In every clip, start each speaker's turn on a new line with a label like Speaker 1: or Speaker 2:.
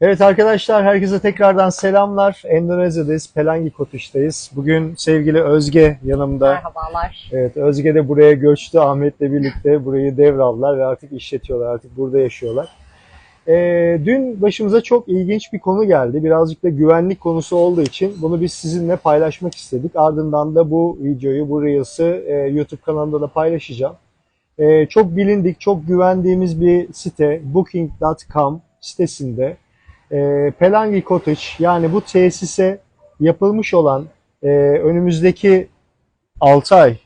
Speaker 1: Evet arkadaşlar herkese tekrardan selamlar. Endonezya'dayız, Pelangi Kotage'dayız. Bugün sevgili Özge yanımda.
Speaker 2: Merhabalar.
Speaker 1: Evet Özge de buraya göçtü. Ahmet'le birlikte burayı devraldılar ve artık işletiyorlar. Artık burada yaşıyorlar. Ee, dün başımıza çok ilginç bir konu geldi. Birazcık da güvenlik konusu olduğu için bunu biz sizinle paylaşmak istedik. Ardından da bu videoyu, bu Reels'ı e, YouTube kanalımda da paylaşacağım. Ee, çok bilindik, çok güvendiğimiz bir site Booking.com sitesinde e, Pelangi Cottage yani bu tesise yapılmış olan e, önümüzdeki 6 ay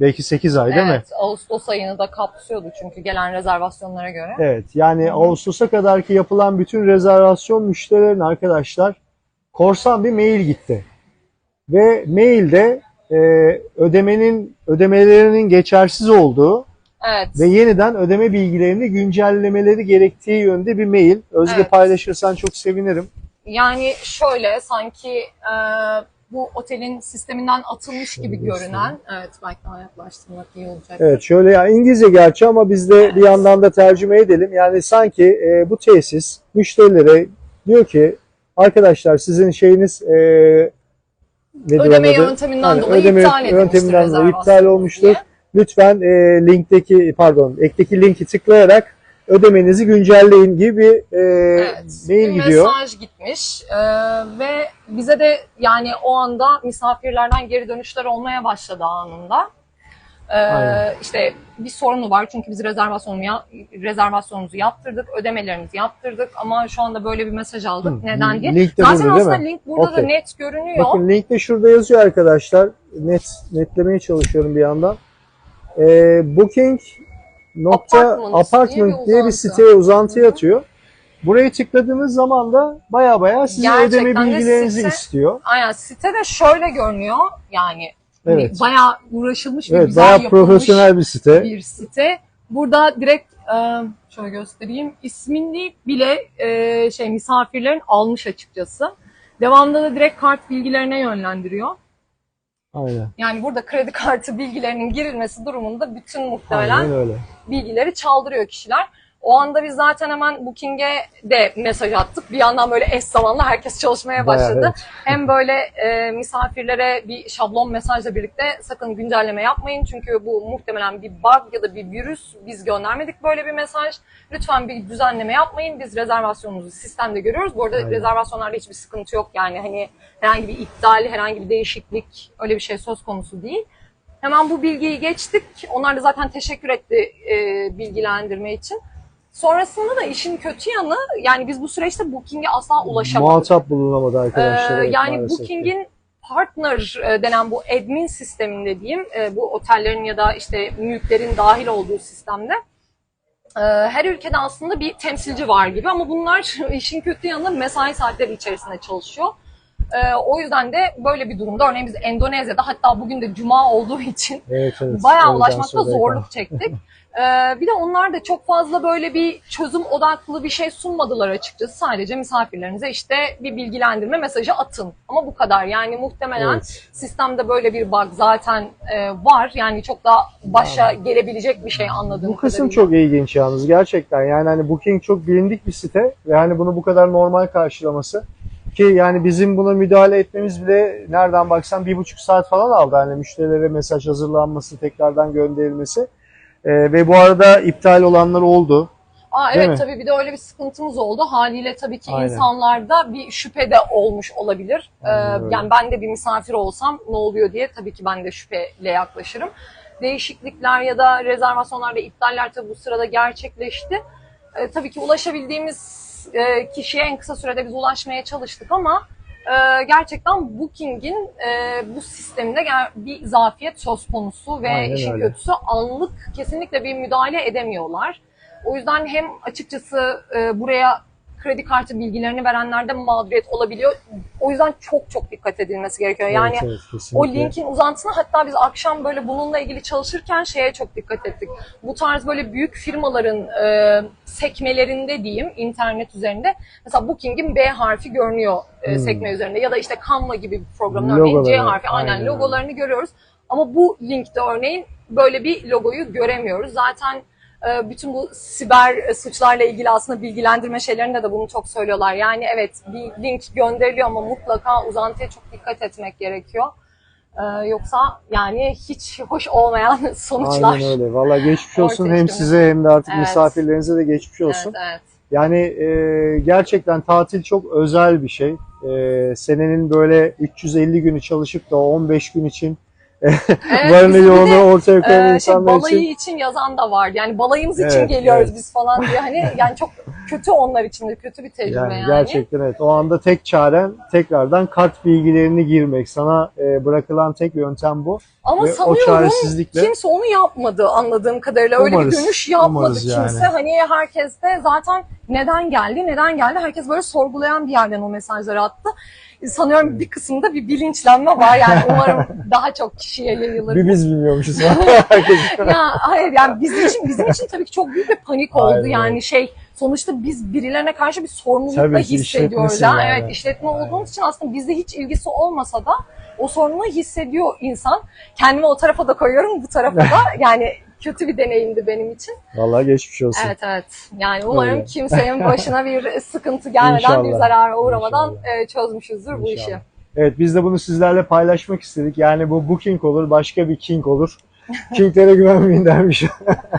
Speaker 1: belki 8 ay değil mi?
Speaker 2: evet, Ağustos ayını da kapsıyordu çünkü gelen rezervasyonlara göre.
Speaker 1: Evet yani. Ağustos'a kadar ki yapılan bütün rezervasyon müşterilerin arkadaşlar korsan bir mail gitti. Ve mailde e, ödemenin ödemelerinin geçersiz olduğu
Speaker 2: Evet.
Speaker 1: ve yeniden ödeme bilgilerini güncellemeleri gerektiği yönde bir mail. Özge
Speaker 2: Evet.
Speaker 1: paylaşırsan çok sevinirim.
Speaker 2: Yani şöyle sanki e, bu otelin sisteminden atılmış gibi görünen, evet belki daha yaklaştırmak iyi olacak.
Speaker 1: Evet şöyle ya İngilizce gerçi ama biz de bir yandan da tercüme edelim. Yani sanki e, bu tesis müşterilere diyor ki arkadaşlar sizin şeyiniz e,
Speaker 2: Ödeme
Speaker 1: adı?
Speaker 2: yönteminden
Speaker 1: Yani
Speaker 2: dolayı
Speaker 1: ödeme
Speaker 2: iptal
Speaker 1: yönteminden dolayı iptal olmuştur.
Speaker 2: diye.
Speaker 1: Lütfen e, linkteki pardon ekteki linki tıklayarak ödemenizi güncelleyin gibi bir e,
Speaker 2: Evet,
Speaker 1: mail
Speaker 2: bir
Speaker 1: gidiyor.
Speaker 2: mesaj gitmiş Ee, ve bize de yani o anda misafirlerden geri dönüşler olmaya başladı anında.
Speaker 1: Aynen.
Speaker 2: işte bir sorunu var çünkü biz rezervasyonu ya, rezervasyonumuzu yaptırdık, ödemelerimizi yaptırdık ama şu anda böyle bir mesaj aldık.
Speaker 1: Hı,
Speaker 2: Neden diye.
Speaker 1: link de
Speaker 2: Zaten
Speaker 1: burada
Speaker 2: aslında link burada da
Speaker 1: Okey.
Speaker 2: net görünüyor.
Speaker 1: Bakın link de şurada yazıyor arkadaşlar. Net netlemeye çalışıyorum bir yandan. Ee, booking nokta apartment
Speaker 2: diye bir
Speaker 1: diye bir
Speaker 2: uzantı.
Speaker 1: siteye uzantı
Speaker 2: Hı hı.
Speaker 1: atıyor. Burayı tıkladığınız zaman da baya baya sizin
Speaker 2: Gerçekten
Speaker 1: ödeme
Speaker 2: de
Speaker 1: bilgilerinizi
Speaker 2: site-
Speaker 1: istiyor.
Speaker 2: Aynen sitede şöyle görünüyor yani hani
Speaker 1: Evet.
Speaker 2: bayağı uğraşılmış ve
Speaker 1: Evet,
Speaker 2: güzel
Speaker 1: baya
Speaker 2: yapılmış
Speaker 1: profesyonel bir site.
Speaker 2: bir site. Burada direkt e, şöyle göstereyim. İsmini bile e, şey misafirlerin almış açıkçası. Devamında da direkt kart bilgilerine yönlendiriyor.
Speaker 1: Aynen.
Speaker 2: Yani burada kredi kartı bilgilerinin girilmesi durumunda bütün muhtemelen
Speaker 1: Aynen öyle.
Speaker 2: bilgileri çaldırıyor kişiler. O anda biz zaten hemen Booking'e de mesaj attık. Bir yandan böyle eş zamanlı herkes çalışmaya
Speaker 1: Bayağı,
Speaker 2: başladı.
Speaker 1: evet.
Speaker 2: Hem böyle e, misafirlere bir şablon mesajla birlikte sakın güncelleme yapmayın. Çünkü bu muhtemelen bir bug ya da bir virüs. Biz göndermedik böyle bir mesaj. Lütfen bir düzenleme yapmayın. Biz rezervasyonunuzu sistemde görüyoruz. Bu arada
Speaker 1: Aynen.
Speaker 2: rezervasyonlarda hiçbir sıkıntı yok. Yani hani herhangi bir iptal, herhangi bir değişiklik öyle bir şey söz konusu değil. Hemen bu bilgiyi geçtik. Onlar da zaten teşekkür etti e, bilgilendirme için. Sonrasında da işin kötü yanı yani biz bu süreçte Booking'e asla ulaşamadık.
Speaker 1: Muhatap bulunamadı arkadaşlar.
Speaker 2: Ee,
Speaker 1: evet,
Speaker 2: yani
Speaker 1: maalesef.
Speaker 2: Booking'in partner e, denen bu admin sisteminde diyeyim, e, bu otellerin ya da işte mülklerin dahil olduğu sistemde e, her ülkede aslında bir temsilci var gibi ama bunlar işin kötü yanı mesai saatleri içerisinde çalışıyor. E, o yüzden de böyle bir durumda örneğin biz Endonezya'da hatta bugün de cuma olduğu için
Speaker 1: Evet, evet.
Speaker 2: bayağı ulaşmakta zorluk çektik. Ee, bir de onlar da çok fazla böyle bir çözüm odaklı bir şey sunmadılar açıkçası. Sadece misafirlerinize işte bir bilgilendirme mesajı atın. Ama bu kadar. Yani muhtemelen
Speaker 1: Evet.
Speaker 2: sistemde böyle bir bug zaten e, var. Yani çok daha başa gelebilecek bir şey anladığım
Speaker 1: Bu kısım
Speaker 2: kadarıyla.
Speaker 1: çok ilginç yalnız gerçekten. Yani hani Booking çok bilindik bir site ve hani bunu bu kadar normal karşılaması ki yani bizim buna müdahale etmemiz bile nereden baksan bir buçuk saat falan aldı. Hani müşterilere mesaj hazırlanması, tekrardan gönderilmesi. Ee, ve bu arada iptal olanlar oldu.
Speaker 2: Aa,
Speaker 1: Değil
Speaker 2: evet
Speaker 1: mi?
Speaker 2: tabii bir de öyle bir sıkıntımız oldu. Haliyle tabii ki
Speaker 1: Aynen.
Speaker 2: insanlarda bir şüphe de olmuş olabilir. Ee,
Speaker 1: Aynen öyle.
Speaker 2: yani ben de bir misafir olsam ne oluyor diye tabii ki ben de şüpheyle yaklaşırım. Değişiklikler ya da rezervasyonlarda iptaller tabii bu sırada gerçekleşti. Ee, tabii ki ulaşabildiğimiz e, kişiye en kısa sürede biz ulaşmaya çalıştık ama e, gerçekten Booking'in e, bu sisteminde ger- bir zafiyet söz konusu ve
Speaker 1: Aynen
Speaker 2: işin
Speaker 1: öyle.
Speaker 2: kötüsü anlık kesinlikle bir müdahale edemiyorlar. O yüzden hem açıkçası e, buraya kredi kartı bilgilerini verenlerde mağduriyet olabiliyor. O yüzden çok çok dikkat edilmesi gerekiyor. Yani
Speaker 1: Evet, evet,
Speaker 2: o linkin uzantısına hatta biz akşam böyle bununla ilgili çalışırken şeye çok dikkat ettik. Bu tarz böyle büyük firmaların e, sekmelerinde diyeyim internet üzerinde mesela Booking'in B harfi görünüyor e,
Speaker 1: Hmm.
Speaker 2: sekme üzerinde ya da işte Canva gibi bir programın örneğin C harfi aynen,
Speaker 1: aynen
Speaker 2: logolarını görüyoruz. Ama bu linkte örneğin böyle bir logoyu göremiyoruz. Zaten bütün bu siber suçlarla ilgili aslında bilgilendirme şeylerinde de bunu çok söylüyorlar. Yani evet bir link gönderiliyor ama mutlaka uzantıya çok dikkat etmek gerekiyor. E, Yoksa yani hiç hoş olmayan sonuçlar.
Speaker 1: Aynen öyle. Valla geçmiş olsun hem size hem de artık
Speaker 2: Evet.
Speaker 1: misafirlerinize de geçmiş olsun.
Speaker 2: Evet, evet.
Speaker 1: Yani e, gerçekten tatil çok özel bir şey. E, senenin böyle 350 günü çalışıp da o 15 gün için
Speaker 2: Evet,
Speaker 1: varını yoğunu ortaya koyan
Speaker 2: Ee, şey,
Speaker 1: insanlar
Speaker 2: balayı
Speaker 1: için.
Speaker 2: için. yazan da var. Yani balayımız için
Speaker 1: Evet,
Speaker 2: geliyoruz
Speaker 1: evet.
Speaker 2: biz falan diye. Hani yani çok kötü onlar için de kötü bir tecrübe
Speaker 1: Yani,
Speaker 2: yani.
Speaker 1: gerçekten evet. O anda tek çaren tekrardan kart bilgilerini girmek. Sana e, bırakılan tek yöntem bu.
Speaker 2: Ama
Speaker 1: Ve o
Speaker 2: sanıyorum
Speaker 1: çaresizlikle
Speaker 2: kimse onu yapmadı anladığım kadarıyla. Öyle
Speaker 1: Umarız,
Speaker 2: bir dönüş yapmadı
Speaker 1: yani.
Speaker 2: kimse. Hani herkes de zaten neden geldi, neden geldi? Herkes böyle sorgulayan bir yerden o mesajları attı. Sanıyorum bir kısımda bir bilinçlenme var yani umarım daha çok kişiye yayılır.
Speaker 1: bir biz bilmiyormuşuz.
Speaker 2: Ya hayır yani bizim için bizim için tabii ki çok büyük bir panik oldu.
Speaker 1: Aynen.
Speaker 2: Yani şey sonuçta biz birilerine karşı bir sorumluluk da
Speaker 1: Tabii ki,
Speaker 2: hissediyoruz. Yani.
Speaker 1: yani.
Speaker 2: Evet işletme
Speaker 1: Aynen.
Speaker 2: olduğumuz için aslında bizde hiç ilgisi olmasa da o sorumluluğu hissediyor insan. Kendimi o tarafa da koyuyorum bu tarafa da. Yani kötü bir deneyimdi benim için.
Speaker 1: Vallahi geçmiş olsun.
Speaker 2: Evet evet. Yani umarım
Speaker 1: Öyle.
Speaker 2: kimsenin başına bir sıkıntı gelmeden,
Speaker 1: İnşallah.
Speaker 2: bir zarara uğramadan
Speaker 1: İnşallah.
Speaker 2: e, çözmüşüzdür bu işi.
Speaker 1: İnşallah. Evet biz de bunu sizlerle paylaşmak istedik. Yani bu booking olur, başka bir king olur. Kinglere güvenmeyin dermiş.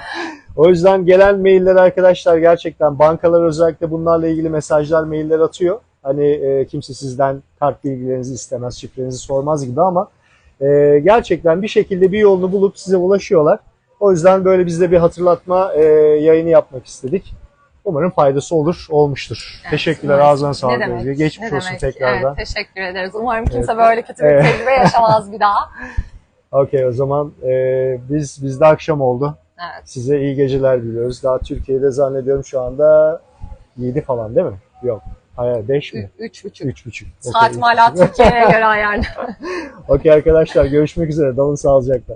Speaker 1: o yüzden gelen mailler arkadaşlar gerçekten bankalar özellikle bunlarla ilgili mesajlar, mailler atıyor. Hani e, kimse sizden kart bilgilerinizi istemez, şifrenizi sormaz gibi ama e, gerçekten bir şekilde bir yolunu bulup size ulaşıyorlar. O yüzden böyle biz de bir hatırlatma e, yayını yapmak istedik. Umarım faydası olur, olmuştur.
Speaker 2: Evet,
Speaker 1: Teşekkürler,
Speaker 2: umarım.
Speaker 1: ağzına sağlık.
Speaker 2: Ne demek?
Speaker 1: Geçmiş
Speaker 2: ne
Speaker 1: olsun
Speaker 2: demek?
Speaker 1: tekrardan.
Speaker 2: Evet, teşekkür ederiz. Umarım kimse
Speaker 1: Evet.
Speaker 2: böyle kötü bir
Speaker 1: Evet.
Speaker 2: tecrübe yaşamaz bir daha.
Speaker 1: Okey o zaman e, biz bizde akşam oldu.
Speaker 2: Evet.
Speaker 1: Size iyi geceler diliyoruz. Daha Türkiye'de zannediyorum şu anda 7 falan değil mi? Yok. Hayır 5 mi?
Speaker 2: Ü- Üç buçuk.
Speaker 1: 3.5.
Speaker 2: Saatim hala Türkiye'ye göre ayarlı.
Speaker 1: Okey arkadaşlar görüşmek üzere. Dalın sağlıcakla.